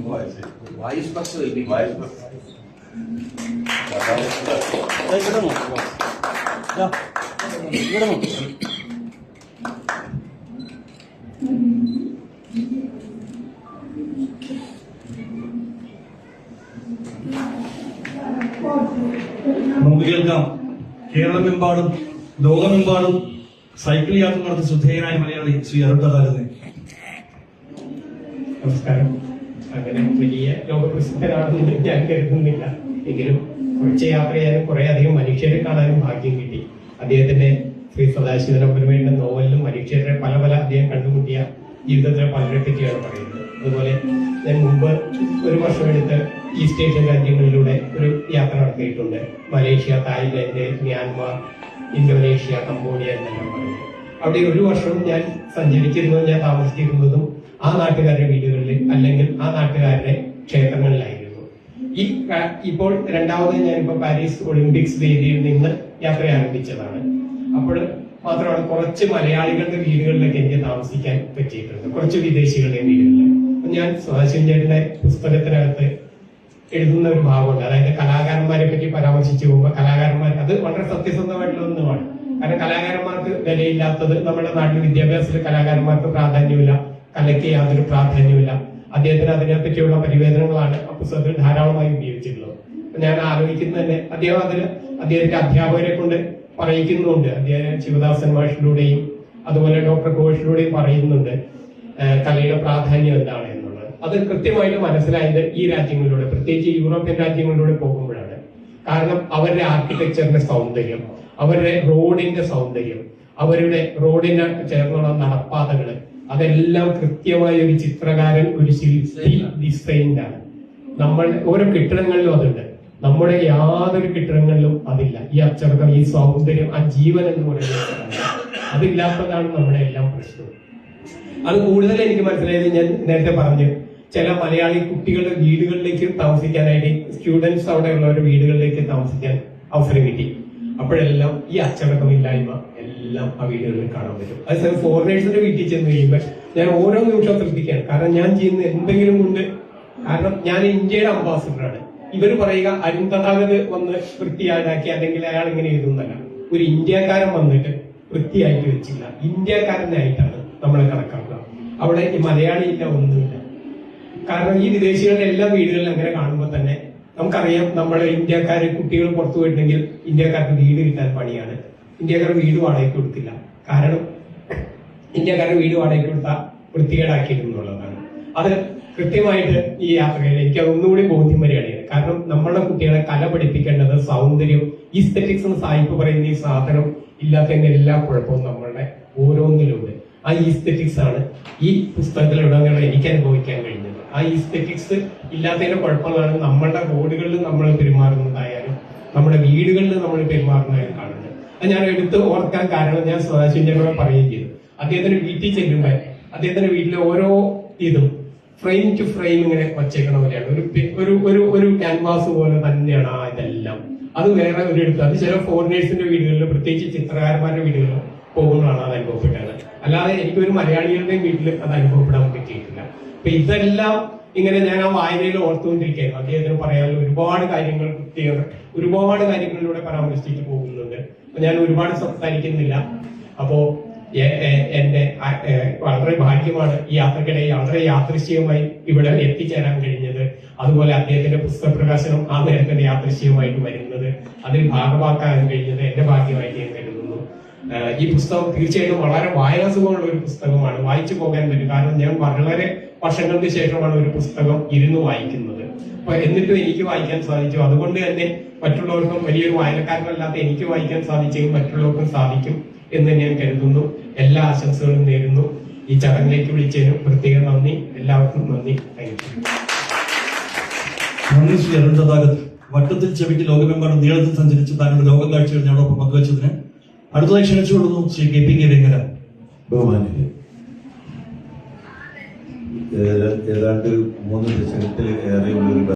ഇല്ലേ? വായു സ്പർശം. ഇവിടെ നോക്കുക ഇവിടെ നോക്കുക നമുക്ക് കേൾക്കാം കേരളമെമ്പാടും ലോകമെമ്പാടും സൈക്കിൾ യാത്ര നടത്തി ശ്രദ്ധേയനായ മലയാളി ശ്രീ അരുൺ നമസ്കാരം അങ്ങനെ വലിയ ലോകപ്രസിദ്ധനാണെന്ന് ഞാൻ കരുതുന്നില്ല. എങ്കിലും കുറച്ച് യാത്ര ചെയ്യാനും കുറെ അധികം മനുഷ്യരെ കാണാനും ഭാഗ്യം കിട്ടി. അദ്ദേഹത്തിന്റെ ശ്രീ സദാശിവനപുരമയുടെ നോവലിലും മനുഷ്യരുടെ പല പല അദ്ദേഹം കണ്ടുമുട്ടിയ ജീവിതത്തിലെ പലരെ പറ്റിയാണ് പറയുന്നത്. അതുപോലെ ഞാൻ മുമ്പ് ഒരു വർഷം എടുത്ത് ഈസ്റ്റ് ഏഷ്യൻ രാജ്യങ്ങളിലൂടെ ഒരു യാത്ര നടത്തിയിട്ടുണ്ട്. Malaysia Thailand Myanmar Indonesia Cambodia എന്നെല്ലാം പറയുന്നത്. അവിടെ ഒരു വർഷം ഞാൻ സഞ്ചരിച്ചിരുന്നതും ഞാൻ താമസിച്ചിരുന്നതും ആ നാട്ടുകാരുടെ വീടുകളിൽ അല്ലെങ്കിൽ ആ നാട്ടുകാരുടെ ക്ഷേത്രങ്ങളിലായിരുന്നു. ഈ ഇപ്പോൾ രണ്ടാമത് ഞാനിപ്പോ പാരീസ് ഒളിമ്പിക്സ് വേദിയിൽ നിന്ന് യാത്ര ആരംഭിച്ചതാണ്. അപ്പോൾ മാത്രമാണ് കുറച്ച് മലയാളികളുടെ വീടുകളിലൊക്കെ എനിക്ക് താമസിക്കാൻ പറ്റിയിട്ടുണ്ട്. കുറച്ച് വിദേശികളുടെ വീടുകളിൽ. ഞാൻ ചേട്ടന്റെ പുസ്തകത്തിനകത്ത് എഴുതുന്ന ഒരു ഭാഗമുണ്ട്. അതായത് കലാകാരന്മാരെ പറ്റി പരാമർശിച്ചു പോകുമ്പോൾ കലാകാരന്മാർ അത് വളരെ സത്യസന്ധമായിട്ടുള്ള ഒന്നുമാണ്. കാരണം കലാകാരന്മാർക്ക് വിലയില്ലാത്തത് നമ്മുടെ നാട്ടിൽ വിദ്യാഭ്യാസത്തിൽ കലാകാരന്മാർക്ക് പ്രാധാന്യമില്ല. കലയ്ക്ക് യാതൊരു പ്രാധാന്യമില്ല അദ്ദേഹത്തിന് അതിനെപ്പറ്റിയുള്ള പരിവേദനങ്ങളാണ് ആ പുസ്തകത്തിൽ ധാരാളമായി ഉപയോഗിച്ചിട്ടുള്ളത്. ഞാൻ ആലോചിക്കുന്നത് തന്നെ അദ്ദേഹം അതിൽ അദ്ദേഹത്തിന്റെ അധ്യാപകരെ കൊണ്ട് പറയിക്കുന്നുണ്ട് അദ്ദേഹം ശിവദാസൻ മാഷിലൂടെയും അതുപോലെ ഡോക്ടർ ഘോഷിലൂടെയും പറയുന്നുണ്ട് കലയുടെ പ്രാധാന്യം എന്താണ് എന്നുള്ളത്. അത് കൃത്യമായിട്ട് മനസ്സിലായത് ഈ രാജ്യങ്ങളിലൂടെ പ്രത്യേകിച്ച് യൂറോപ്യൻ രാജ്യങ്ങളിലൂടെ പോകുമ്പോഴാണ്. കാരണം അവരുടെ ആർക്കിടെക്ചറിന്റെ സൗന്ദര്യം അവരുടെ റോഡിന്റെ സൗന്ദര്യം അവരുടെ റോഡിന് ചേർന്നുള്ള നടപ്പാതകൾ അതെല്ലാം കൃത്യമായ ഒരു ചിത്രകാരൻ ഒരു ശില്പി ഡിസൈൻഡാണ് നമ്മൾ ഓരോ കെട്ടിടങ്ങളിലും അതുണ്ട്. നമ്മുടെ യാതൊരു കെട്ടിടങ്ങളിലും അതില്ല. ഈ അച്ചടക്കം ഈ സൗന്ദര്യം ആ ജീവൻ എന്ന് പറയുന്നത് അതില്ലാത്തതാണ് നമ്മുടെ എല്ലാം പ്രശ്നം. അത് കൂടുതൽ എനിക്ക് മനസ്സിലായത് ഞാൻ നേരത്തെ പറഞ്ഞു. ചില മലയാളി കുട്ടികളുടെ വീടുകളിലേക്ക് താമസിക്കാനായിട്ട് സ്റ്റുഡൻസ് അവിടെ ഉള്ളവരുടെ വീടുകളിലേക്ക് താമസിക്കാൻ അവസരം കിട്ടി. അപ്പോഴെല്ലാം ഈ അച്ചടക്കമില്ലായ്മ എല്ലാം ആ വീടുകളിൽ കാണാൻ പറ്റും. അതേസമയം ഫോറിനേഴ്സിന്റെ വീട്ടിൽ ചെന്ന് കഴിയുമ്പോൾ ഞാൻ ഓരോ നിമിഷവും ശ്രദ്ധിക്കാൻ കാരണം ഞാൻ ചെയ്യുന്ന എന്തെങ്കിലും കൊണ്ട് കാരണം ഞാൻ ഇന്ത്യയുടെ അംബാസിഡറാണ് ഇവർ പറയുക അരുൺ തഥാഗത് വന്ന് വൃത്തിയാക്കി അല്ലെങ്കിൽ അയാൾ ഇങ്ങനെ എഴുതുന്നല്ല ഒരു ഇന്ത്യക്കാരൻ വന്നിട്ട് വൃത്തിയാക്കി വെച്ചില്ല. ഇന്ത്യക്കാരനായിട്ടാണ് നമ്മളെ കണക്കാക്കുക. അവിടെ ഈ മലയാളി ഇല്ല ഒന്നുമില്ല. കാരണം ഈ വിദേശികളുടെ എല്ലാ വീടുകളിലും അങ്ങനെ കാണുമ്പോൾ തന്നെ നമുക്കറിയാം നമ്മൾ ഇന്ത്യക്കാർ കുട്ടികൾ പുറത്തു പോയിട്ടുണ്ടെങ്കിൽ ഇന്ത്യക്കാർക്ക് വീട് കിട്ടാൻ പണിയാണ്. ഇന്ത്യക്കാർ വീട് വാടകയ്ക്ക് കൊടുത്തില്ല. കാരണം ഇന്ത്യക്കാരുടെ വീട് വാടകയ്ക്ക് കൊടുത്താൽ വൃത്തികേടാക്കിയിരുന്നുള്ളതാണ് അത് കൃത്യമായിട്ട് ഈ യാത്രയിൽ എനിക്ക് ഒന്നുകൂടി ബോധ്യം വരികയാണ്. കാരണം നമ്മളുടെ കുട്ടികളെ കല പഠിപ്പിക്കേണ്ടത് സൗന്ദര്യം ഈസ്തെറ്റിക്സ് എന്ന് സായിപ്പ് പറയുന്ന ഈ സാധനം ഇല്ലാത്തതിന്റെ എല്ലാ കുഴപ്പവും നമ്മളുടെ ഓരോന്നിലുണ്ട്. ആ ഈസ്തെറ്റിക്സ് ആണ് ഈ പുസ്തകത്തിലുടനീളം എനിക്ക് അനുഭവിക്കാൻ കഴിഞ്ഞത്. ആ ഈസ്തെറ്റിക്സ് ഇല്ലാത്തതിന്റെ കുഴപ്പങ്ങളാണ് നമ്മളുടെ റോഡുകളിൽ നമ്മൾ പെരുമാറുന്നതായാലും നമ്മുടെ വീടുകളിൽ നമ്മൾ പെരുമാറുന്നതായാലും ഞാൻ എടുത്ത് ഓർക്കാൻ കാരണം ഞാൻ സദാശിവന്റെ പറയുകയും അദ്ദേഹത്തിന്റെ വീട്ടിൽ ചെല്ലുമ്പോൾ അദ്ദേഹത്തിന്റെ വീട്ടിലെ ഓരോ ഇതും ഫ്രെയിം ടു ഫ്രെയിം ഇങ്ങനെ വച്ചേക്കണ പോലെയാണ്. ഒരു ഒരു ഒരു ക്യാൻവാസ് പോലെ തന്നെയാണ് ആ ഇതെല്ലാം. അത് വേറെ ഒരു എടുത്ത്. അത് ചില ഫോറിനേഴ്സിന്റെ വീടുകളിൽ പ്രത്യേകിച്ച് ചിത്രകാരന്മാരുടെ വീടുകളിൽ പോകുമ്പോഴാണ് അത് അനുഭവപ്പെട്ടത്. അല്ലാതെ എനിക്കൊരു മലയാളികളുടെ മലയാളികളുടെയും വീട്ടിൽ അത് അനുഭവപ്പെടാൻ പറ്റിയിട്ടില്ല. അപ്പൊ ഇതെല്ലാം ഇങ്ങനെ ഞാൻ ആ വായനയിൽ ഓർത്തുകൊണ്ടിരിക്കുകയായിരുന്നു. അദ്ദേഹത്തിന് പറയാനുള്ള ഒരുപാട് കാര്യങ്ങൾ കുട്ടികൾ ഒരുപാട് കാര്യങ്ങളിലൂടെ പരാമർശിച്ചിട്ട് പോകുന്നുണ്ട്. ഞാൻ ഒരുപാട് സംസാരിക്കുന്നില്ല. അപ്പോ എന്റെ വളരെ ഭാഗ്യമാണ് ഈ യാത്രക്കിടെ വളരെ യാദൃശ്യമായി ഇവിടെ എത്തിച്ചേരാൻ കഴിഞ്ഞത്. അതുപോലെ അദ്ദേഹത്തിന്റെ പുസ്തക പ്രകാശനം ആ നേരത്തിന്റെ യാദൃശ്യമായിട്ട് വരുന്നത് അതിൽ ഭാഗമാക്കാൻ കഴിഞ്ഞത് എന്റെ ഭാഗ്യമായിട്ട് ഞാൻ കരുതുന്നു. ഈ പുസ്തകം തീർച്ചയായിട്ടും വളരെ വായനാസുഖമുള്ള ഒരു പുസ്തകമാണ്. വായിച്ചു പോകാൻ പറ്റും കാരണം ഞാൻ വളരെ വർഷങ്ങൾക്ക് ശേഷമാണ് ഒരു പുസ്തകം ഇരുന്ന് വായിക്കുന്നത്. എന്നിട്ടും എനിക്ക് വായിക്കാൻ സാധിച്ചു. അതുകൊണ്ട് തന്നെ മറ്റുള്ളവർക്കും വലിയൊരു വായനക്കാരനല്ലാത്ത എനിക്ക് വായിക്കാൻ സാധിച്ചെങ്കിൽ മറ്റുള്ളവർക്കും സാധിക്കും എന്ന് ഞാൻ കരുതുന്നു. എല്ലാ ആശംസകളും നേരുന്നു. ഈ ചടങ്ങിലേക്ക് വിളിച്ചതിന് പ്രത്യേക നന്ദി. എല്ലാവർക്കും നന്ദി. താങ്ക് യു നന്ദി ശ്രീ അരുൺ വട്ടത്തിൽ ചെവിക്ക് ലോകമെമ്പാടും നീളത്തിൽ സഞ്ചരിച്ച് താങ്കളുടെ ലോകം കാഴ്ചകൾ ഞങ്ങളോടൊപ്പം പങ്കുവച്ചതിന് അടുത്തതായി ക്ഷണിച്ചുകൊള്ളുന്നു Shri K P K Venkara ബഹുമാനില്ലേ ഏതാണ്ട് മൂന്ന് ഉള്ളൊരു